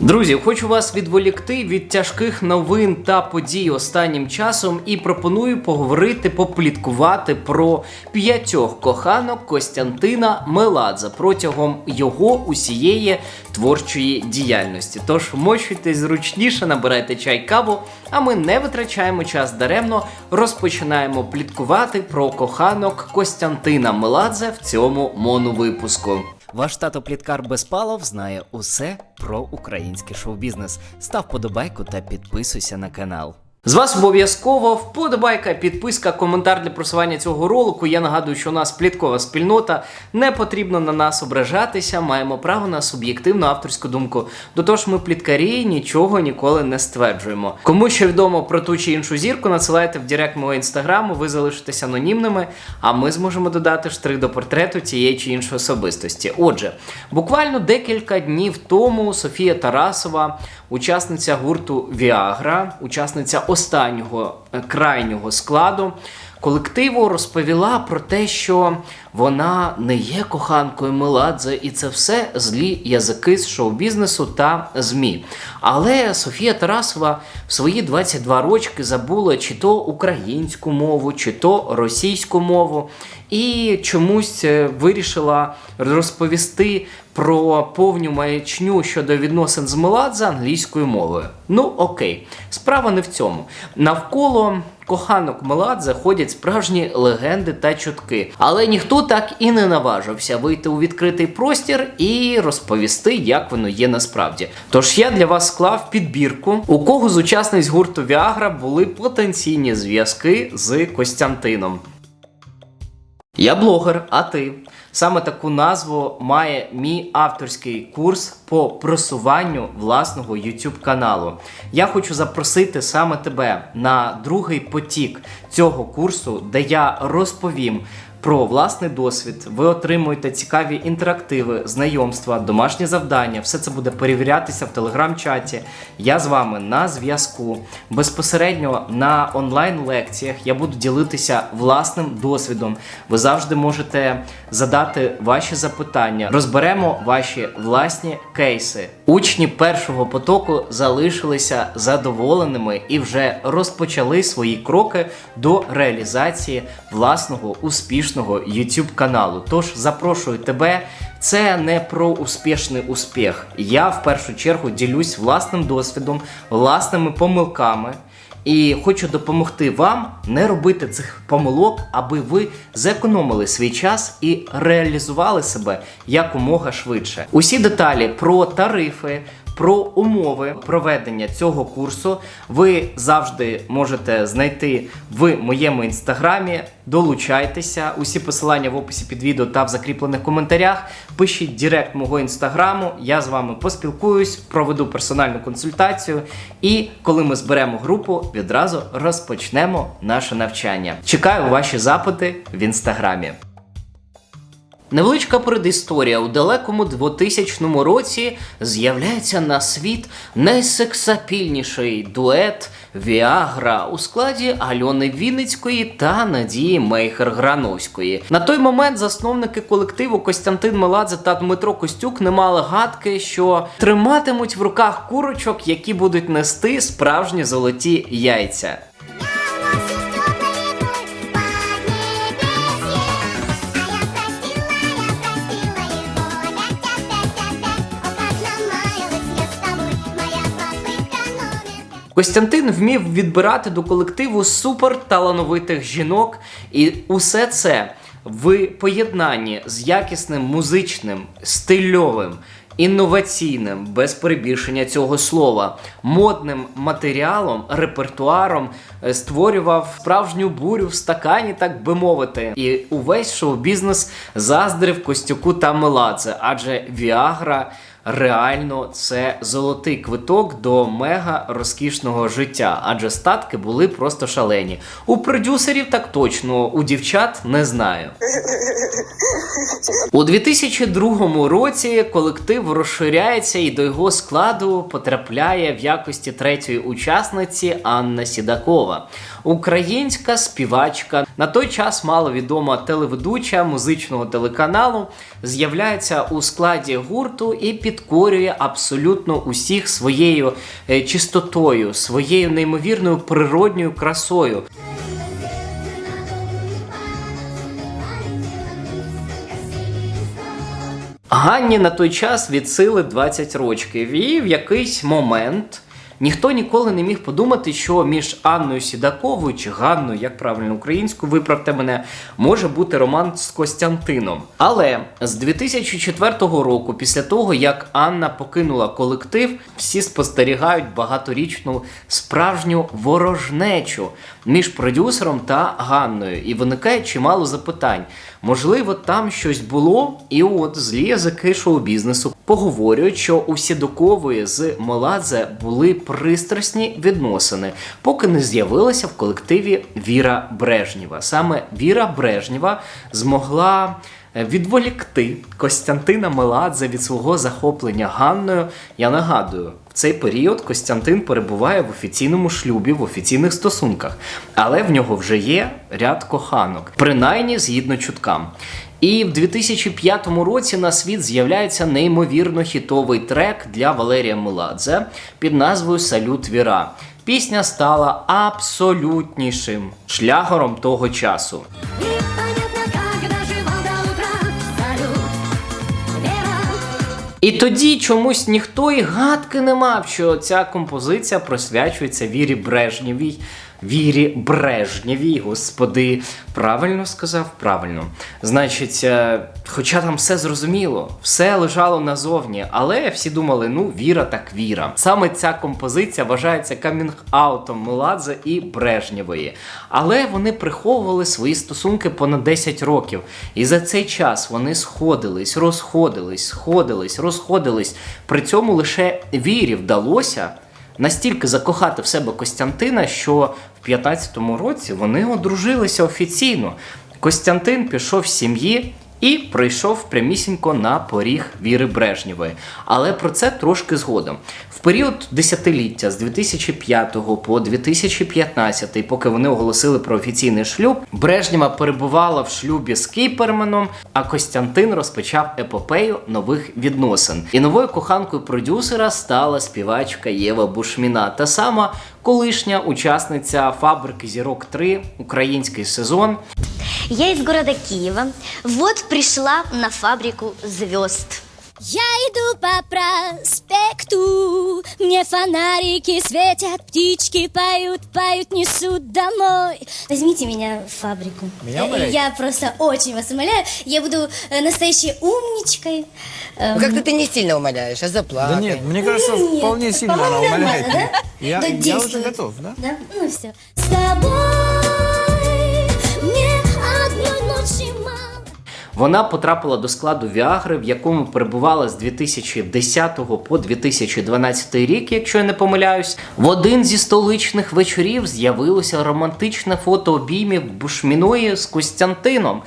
Друзі, хочу вас відволікти від тяжких новин та подій останнім часом і пропоную поговорити, попліткувати про п'ятьох коханок Костянтина Меладзе протягом його усієї творчої діяльності. Тож мощуйтесь зручніше, набирайте чай каву, а ми не витрачаємо час даремно. Розпочинаємо пліткувати про коханок Костянтина Меладзе в цьому моновипуску. Ваш тато Пліткар Безпалов знає усе про український шоу-бізнес. Став подобайку та підписуйся на канал. З вас обов'язково вподобайка, підписка, коментар для просування цього ролику. Я нагадую, що у нас пліткова спільнота. Не потрібно на нас ображатися, маємо право на суб'єктивну авторську думку. До того ж, ми пліткарі нічого ніколи не стверджуємо. Кому що відомо про ту чи іншу зірку, надсилайте в директ мого інстаграму, ви залишитесь анонімними, а ми зможемо додати штрих до портрету тієї чи іншої особистості. Отже, буквально декілька днів тому Софія Тарасова, учасниця гурту Віагра, учасниця останнього е, крайнього складу. Колективу розповіла про те, що вона не є коханкою Меладзе, і це все злі язики з шоу-бізнесу та ЗМІ. Але Софія Тарасова в свої 22 рочки забула чи то українську мову, чи то російську мову, і чомусь е, вирішила розповісти про повню маячню щодо відносин з Меладзе англійською мовою. Ну окей, справа не в цьому. Навколо коханок Меладзе ходять справжні легенди та чутки, але ніхто так і не наважився вийти у відкритий простір і розповісти, як воно є насправді. Тож я для вас склав підбірку, у кого з учасниць гурту Віагра були потенційні зв'язки з Костянтином. Я блогер, а ти. Саме таку назву має мій авторський курс по просуванню власного YouTube каналу. Я хочу запросити саме тебе на другий потік цього курсу, де я розповім про власний досвід. Ви отримуєте цікаві інтерактиви, знайомства, домашні завдання. Все це буде перевірятися в телеграм-чаті. Я з вами на зв'язку. Безпосередньо на онлайн-лекціях я буду ділитися власним досвідом. Ви завжди можете задати ваші запитання. Розберемо ваші власні кейси. Учні першого потоку залишилися задоволеними і вже розпочали свої кроки до реалізації власного успішного YouTube каналу. Тож запрошую тебе. Це не про успішний успіх. Я в першу чергу ділюсь власним досвідом, власними помилками. І хочу допомогти вам не робити цих помилок, аби ви зекономили свій час і реалізували себе якомога швидше. Усі деталі про тарифи. Про умови проведення цього курсу ви завжди можете знайти в моєму інстаграмі. Долучайтеся. Усі посилання в описі під відео та в закріплених коментарях. Пишіть директ мого інстаграму. Я з вами поспілкуюсь, проведу персональну консультацію. І коли ми зберемо групу, відразу розпочнемо наше навчання. Чекаю ваші запити в інстаграмі. Невеличка передісторія у далекому 2000 році з'являється на світ найсексапільніший дует Віагра у складі Альони Вінницької та Надії Мейхер Грановської. На той момент засновники колективу Костянтин Меладзе та Дмитро Костюк не мали гадки, що триматимуть в руках курочок, які будуть нести справжні золоті яйця. Костянтин вмів відбирати до колективу суперталановитих жінок, і усе це в поєднанні з якісним музичним, стильовим, інноваційним, без перебільшення цього слова, модним матеріалом, репертуаром е, створював справжню бурю в стакані, так би мовити. І увесь шоу-бізнес заздрив Костюку та Меладзе, адже Віагра реально це золотий квиток до мега розкішного життя, адже статки були просто шалені. У продюсерів так точно, у дівчат не знаю. У 2002 році колектив розширяється і до його складу потрапляє в якості третьої учасниці Анна Сідакова, українська співачка. На той час маловідома телеведуча музичного телеканалу з'являється у складі гурту і під підкорює абсолютно усіх своєю е, чистотою, своєю неймовірною природньою красою. Ганні на той час від сили 20 років, і в якийсь момент ніхто ніколи не міг подумати, що між Анною Сідаковою чи Ганною, як правильно українською, виправте мене, може бути роман з Костянтином. Але з 2004 року, після того як Анна покинула колектив, всі спостерігають багаторічну справжню ворожнечу між продюсером та Ганною, і виникає чимало запитань. Можливо, там щось було, і от злі язики шоу-бізнесу поговорюють, що у Сідокової з Моладзе були пристрасні відносини, поки не з'явилася в колективі Віра Брежнєва. Саме Віра Брежнєва змогла е, відволікти Костянтина Меладзе від свого захоплення Ганною. Я нагадую, цей період Костянтин перебуває в офіційному шлюбі, в офіційних стосунках, але в нього вже є ряд коханок, принаймні згідно чуткам. І в 2005 році на світ з'являється неймовірно хітовий трек для Валерія Меладзе під назвою Салют Віра. Пісня стала абсолютнішим шлягором того часу. І тоді чомусь ніхто і гадки не мав, що ця композиція присвячується Вірі Брежнєвій. Вірі Брежнєвій, господи, правильно сказав? Правильно. Значить, е, хоча там все зрозуміло, все лежало назовні, але всі думали, ну, віра так віра. Саме ця композиція вважається камінг-аутом Меладзе і Брежнєвої. Але вони приховували свої стосунки понад 10 років. І за цей час вони сходились, розходились, сходились, розходились. При цьому лише вірі вдалося настільки закохати в себе Костянтина, що в 15-му році вони одружилися офіційно. Костянтин пішов з сім'ї. І прийшов прямісінько на поріг Віри Брежнєвої. Але про це трошки згодом. В період десятиліття з 2005 по 2015, поки вони оголосили про офіційний шлюб, Брежнєва перебувала в шлюбі з Кіперманом, а Костянтин розпочав епопею нових відносин. І новою коханкою продюсера стала співачка Єва Бушміна, та сама колишня учасниця фабрики Зірок 3, український сезон. Я из города Киева. Вот пришла на фабрику звезд. Я иду по проспекту Мне фонарики светят Птички поют, поют, несут домой Возьмите меня в фабрику Меня Э, умоляете? Я просто очень вас умоляю Я буду э, настоящей умничкой Эм, Ну, как-то ты не сильно умоляешь, а Да заплакай. нет, мне кажется, Нет, вполне сильно она по-моему, умоляет. нормально, да? Я, Да я уже действует. готов, да? Да? Ну все С тобой Вона потрапила до складу Віагри, в якому перебувала з 2010 по 2012 рік, якщо я не помиляюсь. В один зі столичних вечорів з'явилося романтичне фото обіймів Бушміної з Костянтином.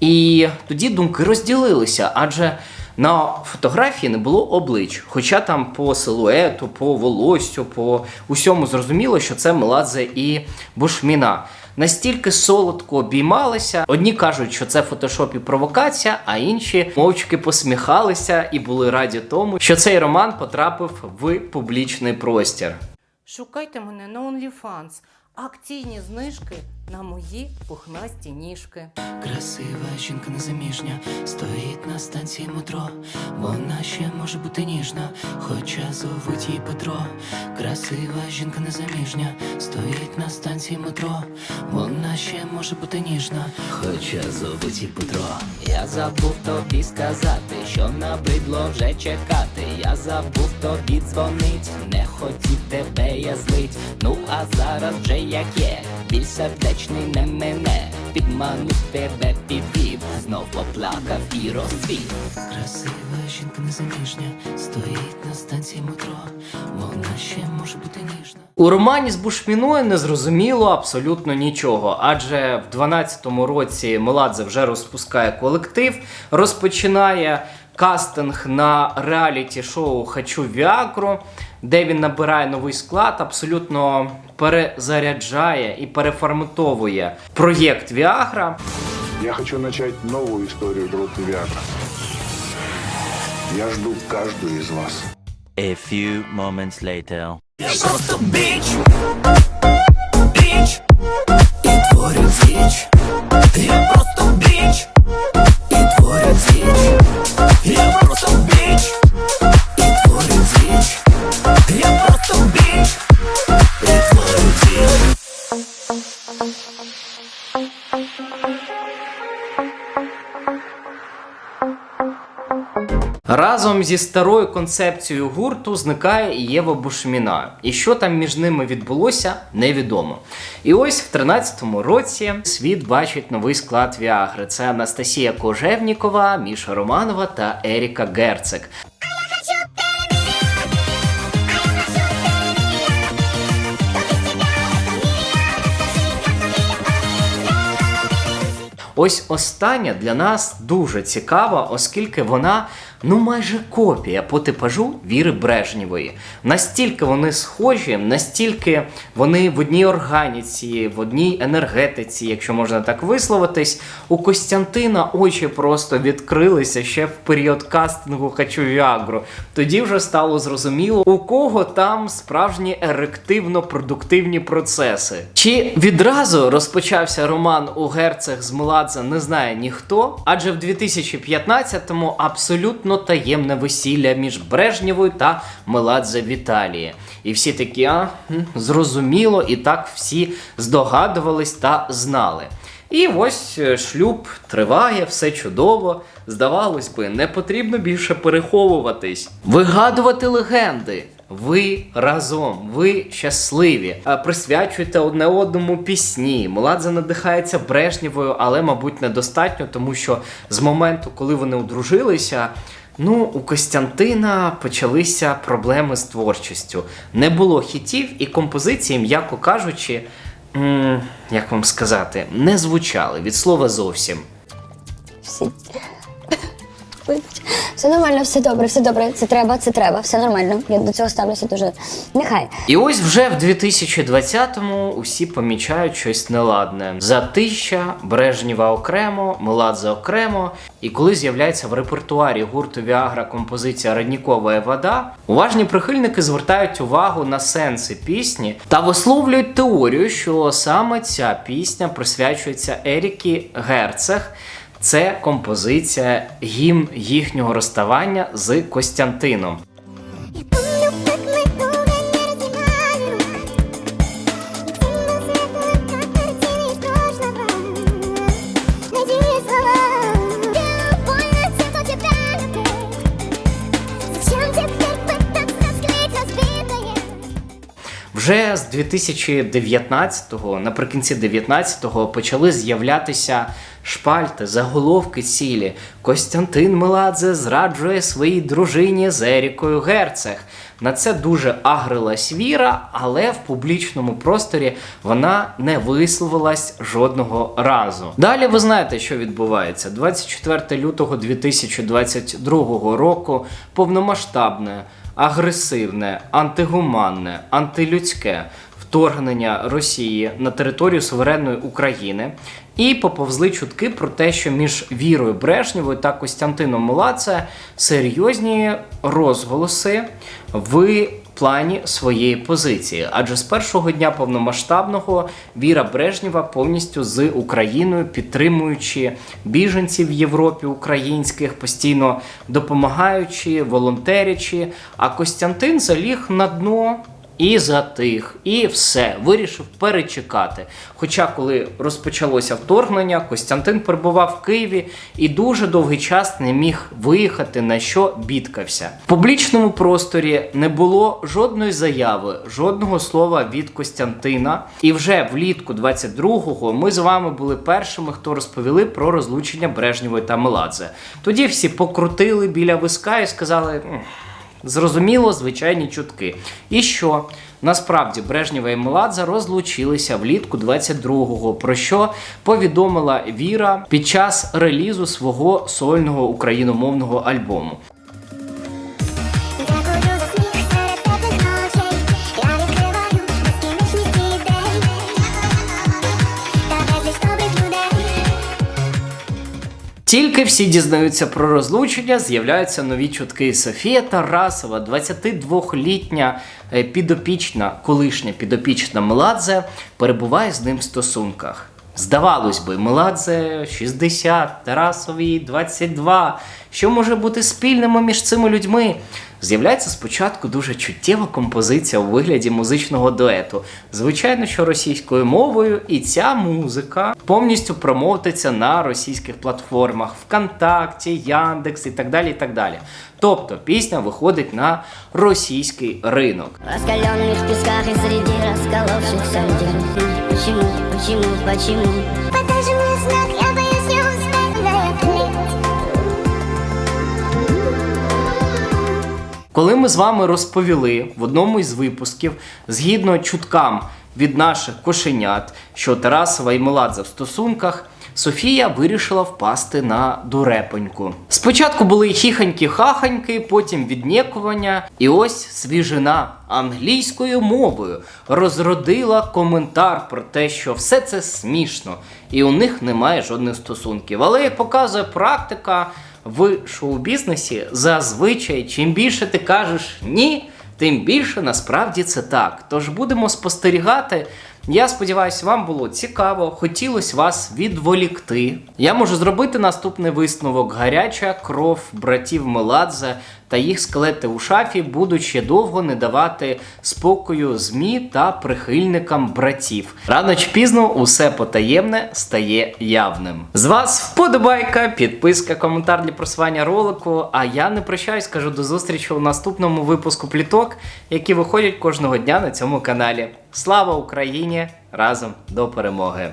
І тоді думки розділилися, адже. На фотографії не було облич, хоча там по силуету, по волоссю, по усьому зрозуміло, що це Меладзе і Бушміна. Настільки солодко обіймалися. Одні кажуть, що це в фотошопі провокація, а інші мовчки посміхалися і були раді тому, що цей роман потрапив в публічний простір. Шукайте мене на OnlyFans. Акційні знижки на мої пухнасті ніжки. Красива жінка незаміжня стоїть на станції метро. Вона ще може бути ніжна, хоча зовуть її Петро. Красива жінка незаміжня стоїть на станції метро. Вона ще може бути ніжна, хоча зовуть її Петро. Я забув тобі сказати, що набридло вже чекати. Я забув тобі дзвонить, не хотів тебе я злить. Ну а зараз вже як є, біль сердечний не мене, підманув тебе підвів, знов поплакав і розцвів. Красива жінка незаміжня, стоїть на станції метро. Вона ще може бути ніжна. У романі з Бушміною не зрозуміло абсолютно нічого, адже в 12-му році Меладзе вже розпускає колектив, розпочинає кастинг на реаліті-шоу Хочу Віакру, де він набирає новий склад, абсолютно перезаряджає і переформатовує проєкт Віагра. Я хочу начать новую историю группы Виагра. Я жду каждую из вас. A few moments later. Просто біч, біч, і творю діч. Я просто Разом зі старою концепцією гурту зникає Єва Бушміна. І що там між ними відбулося, невідомо. І ось в 13-му році світ бачить новий склад Віагри. Це Анастасія Кожевнікова, Міша Романова та Еріка Герцек. Ось остання для нас дуже цікава, оскільки вона ну майже копія по типажу Віри Брежнєвої. Настільки вони схожі, настільки вони в одній органіці, в одній енергетиці, якщо можна так висловитись, у Костянтина очі просто відкрилися ще в період кастингу «Хочу Віагру». Тоді вже стало зрозуміло, у кого там справжні ерективно-продуктивні процеси. Чи відразу розпочався роман у герцег з Меладзе не знає ніхто, адже в 2015-му абсолютно таємне весілля між Брежнєвою та Меладзе в. І всі такі, а зрозуміло, і так всі здогадувались та знали. І ось е, шлюб триває, все чудово. Здавалось би, не потрібно більше переховуватись, вигадувати легенди. Ви разом, ви щасливі, А присвячуєте одне одному пісні. Меладзе надихається Брежнєвою, але, мабуть, недостатньо, тому що з моменту, коли вони одружилися, ну, у Костянтина почалися проблеми з творчістю. Не було хітів, і композиції, м'яко кажучи, як вам сказати, не звучали від слова зовсім. Всі. Вибач. Все нормально, все добре, все добре. Це треба, це треба, все нормально. Я до цього ставлюся дуже. Нехай. І ось вже в 2020-му усі помічають щось неладне. Затища, Брежнєва окремо, Меладзе окремо. І коли з'являється в репертуарі гурту Віагра композиція Роднікова вода, уважні прихильники звертають увагу на сенси пісні та висловлюють теорію, що саме ця пісня присвячується Ерікі Герцег. Це композиція гімн їхнього розставання з Костянтином. З 2019-го, наприкінці 19-го, почали з'являтися шпальти, заголовки цілі. Костянтин Меладзе зраджує своїй дружині з Ерікою Герцег. На це дуже агрилась Віра, але в публічному просторі вона не висловилась жодного разу. Далі ви знаєте, що відбувається. 24 лютого 2022 року повномасштабне, агресивне, антигуманне, антилюдське вторгнення Росії на територію суверенної України. І поповзли чутки про те, що між Вірою Брежнєвою та Костянтином Мулаце серйозні розголоси в плані своєї позиції. Адже з першого дня повномасштабного Віра Брежнєва повністю з Україною, підтримуючи біженців в Європі українських, постійно допомагаючи, волонтерячи. А Костянтин заліг на дно. І затих, і все, вирішив перечекати. Хоча, коли розпочалося вторгнення, Костянтин перебував в Києві і дуже довгий час не міг виїхати, на що бідкався. В публічному просторі не було жодної заяви, жодного слова від Костянтина. І вже влітку 22-го ми з вами були першими, хто розповіли про розлучення Брежнєвої та Меладзе. Тоді всі покрутили біля виска і сказали. «М, Зрозуміло, звичайні чутки. І що? Насправді Брежнєва і Меладзе розлучилися влітку 22-го, про що повідомила Віра під час релізу свого сольного україномовного альбому. Тільки всі дізнаються про розлучення, з'являються нові чутки. Софія Тарасова, 22-літня е, підопічна, колишня підопічна Меладзе, перебуває з ним в стосунках. Здавалось би, Меладзе 60, Тарасовій 22. Що може бути спільним між цими людьми? З'являється спочатку дуже чуттєва композиція у вигляді музичного дуету. Звичайно, що російською мовою, і ця музика повністю промовтиться на російських платформах ВКонтакті, Яндекс і так далі. і так далі. Тобто пісня виходить на російський ринок. раскаленных песках и среди расколовшихся людей. Почему, почему, почему? Коли ми з вами розповіли в одному із випусків, згідно чуткам від наших кошенят, що Тарасова і Меладзе в стосунках, Софія вирішила впасти на дурепоньку. Спочатку були хіханьки-хаханьки, потім віднікування, і ось свіжина англійською мовою розродила коментар про те, що все це смішно, і у них немає жодних стосунків. Але як показує практика, в шоу-бізнесі зазвичай, чим більше ти кажеш ні, тим більше насправді це так. Тож будемо спостерігати. Я сподіваюся, вам було цікаво, хотілося вас відволікти. Я можу зробити наступний висновок: гаряча кров братів Меладзе та їх скелети у шафі будуть ще довго не давати спокою ЗМІ та прихильникам братів. Рано чи пізно усе потаємне стає явним. З вас вподобайка, підписка, коментар для просування ролику. А я не прощаюсь, кажу до зустрічі у наступному випуску пліток, які виходять кожного дня на цьому каналі. Слава Україні! Разом до перемоги!